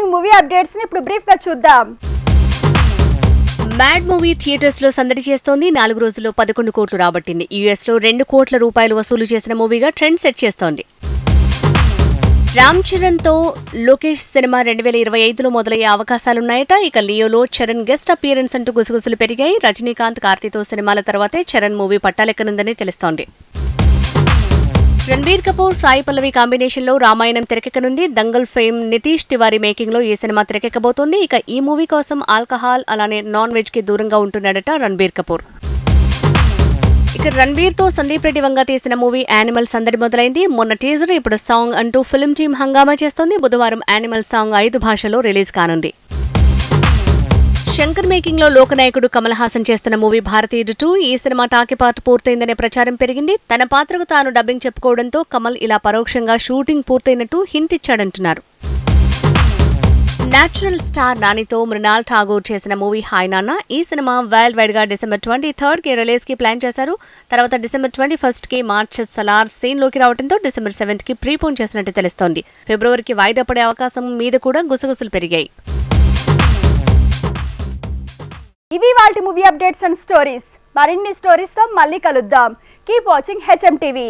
Interesting movie అప్డేట్స్ని ఇప్పుడు బ్రీఫ్గా చూద్దాం. మ్యాడ్ మూవీ థియేటర్స్లో సందడి చేస్తోంది. నాలుగు రోజుల్లో పదకొండు కోట్లు రాబట్టింది. యుఎస్లో రెండు కోట్ల రూపాయలు వసూలు చేసిన మూవీగా ట్రెండ్ సెట్ చేస్తోంది. రామ్ చరణ్తో లోకేష్ సినిమా రెండు వేల ఇరవై ఐదులో మొదలయ్యే అవకాశాలున్నాయట. ఇక లియోలో చరణ్ గెస్ట్ అపియరెన్స్ అంటూ గుసగుసలు పెరిగాయి. రజనీకాంత్ కార్తీతో సినిమాల తర్వాతే చరణ్ మూవీ పట్టాలెక్కనుందని తెలుస్తోంది. రణబీర్ కపూర్ సాయి పల్లవి కాంబినేషన్లో రామాయణం తెరకెక్కనుంది. దంగల్ ఫేమ్ నితీష్ తివారీ మేకింగ్లో ఈ సినిమా తెరకెక్కబోతోంది. ఇక ఈ మూవీ కోసం ఆల్కహాల్ అలానే నాన్ వెజ్కి దూరంగా ఉంటున్నాడట రణబీర్ కపూర్. ఇక రణబీర్తో సందీప్ రెడ్డి వంగ తీసిన మూవీ యానిమల్ సందడి మొదలైంది. మొన్న టీజర్ ఇప్పుడు సాంగ్ అంటూ ఫిల్మ్ టీమ్ హంగామా చేస్తోంది. బుధవారం యానిమల్ సాంగ్ ఐదు భాషలో రిలీజ్ కానుంది. శంకర్ మేకింగ్లో లోకనాయకుడు కమల్ హాసన్ చేస్తున్న మూవీ భారతీయుడు టూ ఈ సినిమా టాకీ పార్ట్ పూర్తయిందనే ప్రచారం పెరిగింది. తన పాత్రకు తాను డబ్బింగ్ చెప్పుకోవడంతో కమల్ ఇలా పరోక్షంగా షూటింగ్ పూర్తయినట్టు హింట్ ఇచ్చాడంటున్నారు. నేచురల్ స్టార్ నానితో మృణాల్ ఠాగూర్ చేసిన మూవీ హాయ్ నాన్న. ఈ సినిమా వరల్డ్ వైడ్గా డిసెంబర్ ట్వంటీ థర్డ్కి రిలీజ్కి ప్లాన్ చేశారు. తర్వాత డిసెంబర్ ట్వంటీ ఫస్ట్కి మార్చ్ సలార్ సీన్లోకి రావడంతో డిసెంబర్ సెవెంత్కి ప్రీపోన్ చేసినట్టు తెలుస్తోంది. ఫిబ్రవరికి వాయిదా పడే అవకాశం మీద కూడా గుసగుసలు పెరిగాయి. ఇవి వాటి మూవీ అప్డేట్స్ అండ్ స్టోరీస్. మరిన్ని స్టోరీస్తో మళ్ళీ కలుద్దాం. Keep watching HM TV.